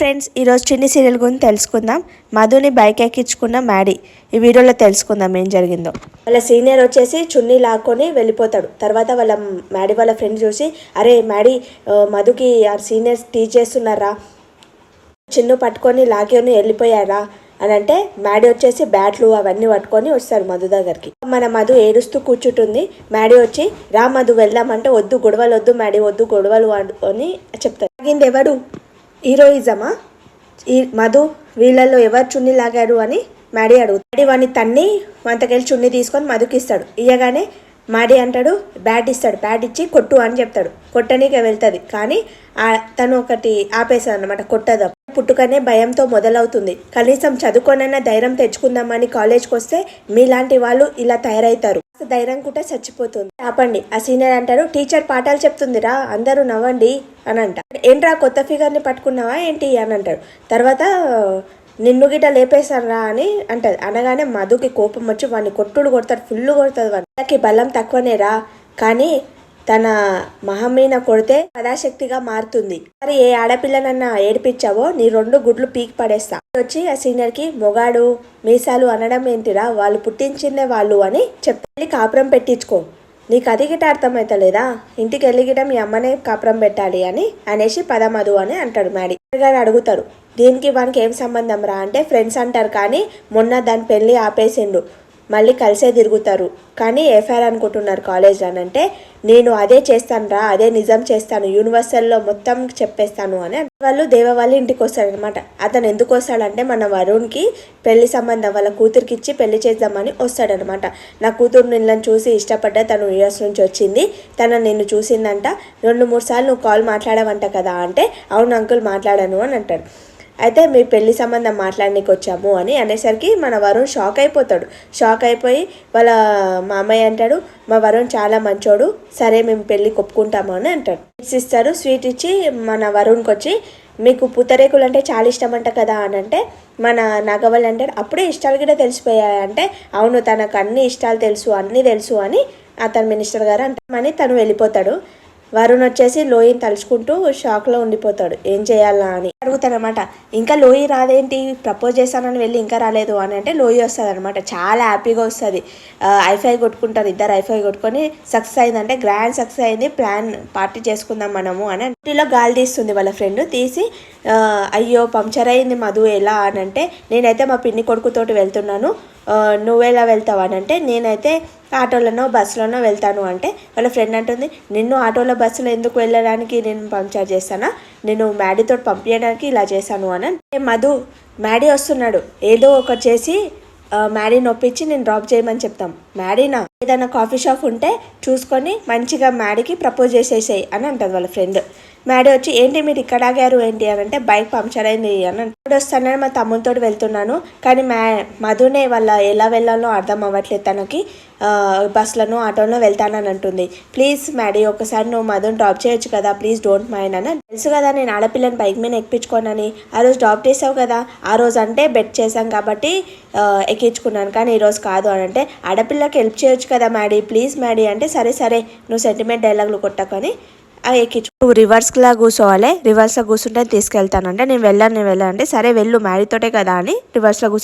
Friends ఈరోజు చిన్ని serial గురించి తెలుసుకుందాం. మధుని బైక్ ఎక్కించుకున్న మ్యాడీ. ఈ వీడియోలో తెలుసుకుందాం ఏం జరిగిందో. వాళ్ళ సీనియర్ వచ్చేసి చున్నీ లాక్కొని వెళ్ళిపోతాడు. తర్వాత వాళ్ళ మ్యాడీ వాళ్ళ ఫ్రెండ్ చూసి అరే మ్యాడీ మధుకి ఆ సీనియర్స్ టీచ్ చేస్తున్నారా? చిన్ను పట్టుకొని లాగేని వెళ్ళిపోయారా? అని అంటే మ్యాడీ వచ్చేసి బ్యాట్లు అవన్నీ పట్టుకొని వస్తారు మధు దగ్గరికి. మన మధు ఏడుస్తూ కూర్చుంటుంది. మ్యాడీ వచ్చి రా మధు వెళ్దామంటే వద్దు గొడవలు వద్దు మ్యాడీ వద్దు గొడవలు అని చెప్తారు. లాగింది ఎవడు హీరోయిజమా? ఈ మధు వీళ్ళల్లో ఎవరు చున్ని లాగారు అని మ్యాడీ అడుగు మ్యాడీ వాడిని తన్ని వంతకెళ్ళి చున్ని తీసుకొని మధుకి ఇస్తాడు. ఇయ్యగానే మ్యాడీ అంటాడు బ్యాట్ ఇస్తాడు బ్యాట్ ఇచ్చి కొట్టు అని చెప్తాడు. కొట్టనీకే వెళ్తుంది. కానీ ఆ తను ఒకటి ఆపేశాడు అనమాట కొట్టదు. పుట్టుకనే భయంతో మొదలవుతుంది. కనీసం చదువుకోనైనా ధైర్యం తెచ్చుకుందామని కాలేజ్కి వస్తే మీలాంటి వాళ్ళు ఇలా తయారవుతారు. ధైర్యం కూడా చచ్చిపోతుంది. ఆపండి. ఆ సీనియర్ అంటారు టీచర్ పాఠాలు చెప్తుందిరా అందరూ నవ్వండి. అని అంట ఏంట్రా కొత్త ఫిగర్ని పట్టుకున్నావా ఏంటి? అని అంటాడు. తర్వాత నిన్ను గిట్ట లేపేశారా అని అంటది. అనగానే మధుకి కోపం వచ్చి వాడిని కొట్టుడు కొడతాడు ఫుల్ కొడుతుంది వాడికి బలం తక్కువనేరా కానీ తన మహమీన కొడితే పదాశక్తిగా మారుతుంది. మరి ఏ ఆడపిల్లనన్నా ఏడిపించావో నీ రెండు గుడ్లు పీకి పడేస్తా వచ్చి ఆ సీనియర్కి మొగాడు మీసాలు అనడం ఏంటిరా? వాళ్ళు పుట్టించిందే వాళ్ళు అని చెప్పి కాపురం పెట్టించుకో. నీకు అది గిట అర్థమవుతలేదా ఇంటికి వెళ్ళి గిట మీ అమ్మనే కాపురం పెట్టాలి అని అనేసి పదమధు అని అంటాడు మ్యాడీ. గారు అడుగుతారు దీనికి వానికి ఏం సంబంధం రా? అంటే ఫ్రెండ్స్ అంటారు కానీ మొన్న దాని పెళ్ళి ఆపేసిండు మళ్ళీ కలిసే తిరుగుతారు. కానీ ఎఫ్ఐఆర్ అనుకుంటున్నారు కాలేజ్ అని అంటే నేను అదే చేస్తాను రా అదే నిజం చేస్తాను యూనివర్సల్లో మొత్తం చెప్పేస్తాను అని వాళ్ళు దేవ వాళ్ళ ఇంటికి వస్తాడనమాట అతను ఎందుకు వస్తాడంటే మన వరుణ్కి పెళ్ళి సంబంధం వాళ్ళ కూతురికి ఇచ్చి పెళ్ళి చేద్దామని వస్తాడనమాట నా కూతురు నిన్ను చూసి ఇష్టపడ్డ తను యూఎస్ నుంచి వచ్చింది. తన నిన్ను చూసిందంట రెండు మూడు సార్లు నువ్వు కాల్ మాట్లాడవంట కదా అంటే అవును అంకుల్ మాట్లాడాను అని అంటాడు. అయితే మీ పెళ్ళి సంబంధం మాట్లాడడానికి వచ్చాము అని అనేసరికి మన వరుణ్ షాక్ అయిపోతాడు. షాక్ అయిపోయి వాళ్ళ మామయ్య అంటాడు మా వరుణ్ చాలా మంచోడు సరే మేము పెళ్ళి కొప్పుకుంటాము అని అంటాడు. స్వీట్స్ ఇస్తారు స్వీట్ ఇచ్చి మన వరుణ్కి వచ్చి మీకు పూతరేకులు అంటే చాలా ఇష్టం అంట కదా అని అంటే మన నగవల్ అంటాడు అప్పుడే ఇష్టాలు కూడా తెలిసిపోయాయంటే అవును తనకు అన్ని ఇష్టాలు తెలుసు అన్నీ తెలుసు అని అతను మినిస్టర్ గారు అంటామని తను వెళ్ళిపోతాడు. వరుణ్ వచ్చేసి లోయిని తలుచుకుంటూ షాక్లో ఉండిపోతాడు. ఏం చేయాలా అని. అడుగుతాడనమాట ఇంకా లోయి రాదేంటి? ప్రపోజ్ చేశానని వెళ్ళి ఇంకా రాలేదు అని అంటే లోయి వస్తుంది అనమాట చాలా హ్యాపీగా వస్తుంది. ఐఫై కొట్టుకుంటారు. ఇద్దరు ఐఫై కొట్టుకొని సక్సెస్ అయిందంటే గ్రాండ్ సక్సెస్ అయింది. ప్లాన్ పార్టీ చేసుకుందాం మనము అని ఇంటిలో గాలి తీస్తుంది వాళ్ళ ఫ్రెండ్. తీసి అయ్యో పంక్చర్ అయింది మధు ఎలా అని అంటే నేనైతే మా పిన్ని కొడుకుతోటి వెళ్తున్నాను. ఆ, నువ్వెలా వెళ్తావు? అని అంటే నేనైతే ఆటోలోనో బస్సులోనో వెళ్తాను అంటే వాళ్ళ ఫ్రెండ్ అంటుంది నిన్ను ఆటోలో బస్సులో ఎందుకు వెళ్ళడానికి నేను పంక్చర్ చేస్తానా? నేను మ్యాడీతో పంపించడానికి ఇలా చేశాను అని అంటే, మధు మ్యాడీ వస్తున్నాడు. ఏదో ఒకటి చేసి మ్యాడీ మ్యాడీని ఒప్పించి నేను డ్రాప్ చేయమని చెప్తాం. మ్యాడీనా? ఏదైనా కాఫీ షాప్ ఉంటే చూసుకొని మంచిగా మ్యాడీకి ప్రపోజ్ చేసేసాయి అని అంటుంది వాళ్ళ ఫ్రెండ్. మేడం వచ్చి ఏంటి మీరు ఇక్కడ ఆగారు? ఏంటి? అని అంటే బైక్ పంక్చర్ అయింది అని ఇప్పుడు వస్తానని మా తమ్ముతో వెళ్తున్నాను కానీ మ్యా మధునే వాళ్ళ ఎలా వెళ్ళాలో అర్థం అవ్వట్లేదు తనకి. బస్సులను ఆటోలో వెళ్తానని అంటుంది. ప్లీజ్ మ్యాడీ ఒకసారి నువ్వు మధుని డ్రాప్ చేయొచ్చు కదా ప్లీజ్ డోంట్ మైండ్ అని తెలుసు కదా నేను ఆడపిల్లని బైక్ మీద ఎక్కించుకోనని. ఆ రోజు డ్రాప్ చేసావు కదా ఆ రోజు అంటే బెట్ చేశాం కాబట్టి ఎక్కించుకున్నాను కానీ ఈరోజు కాదు అని అంటే ఆడపిల్లకి హెల్ప్ చేయొచ్చు కదా మ్యాడీ ప్లీజ్ మ్యాడీ అంటే సరే సరే నువ్వు సెంటిమెంట్ డైలాగులు కొట్టకని అవి ఎక్కించు నువ్వు రివర్స్లా కూర్చోవాలి. రివర్స్లో కూర్చుంటే తీసుకెళ్తానంటే నేను వెళ్ళాను నేను వెళ్ళాను అంటే సరే వెళ్ళు మ్యారీతోటే కదా అని రివర్స్లో కూర్చో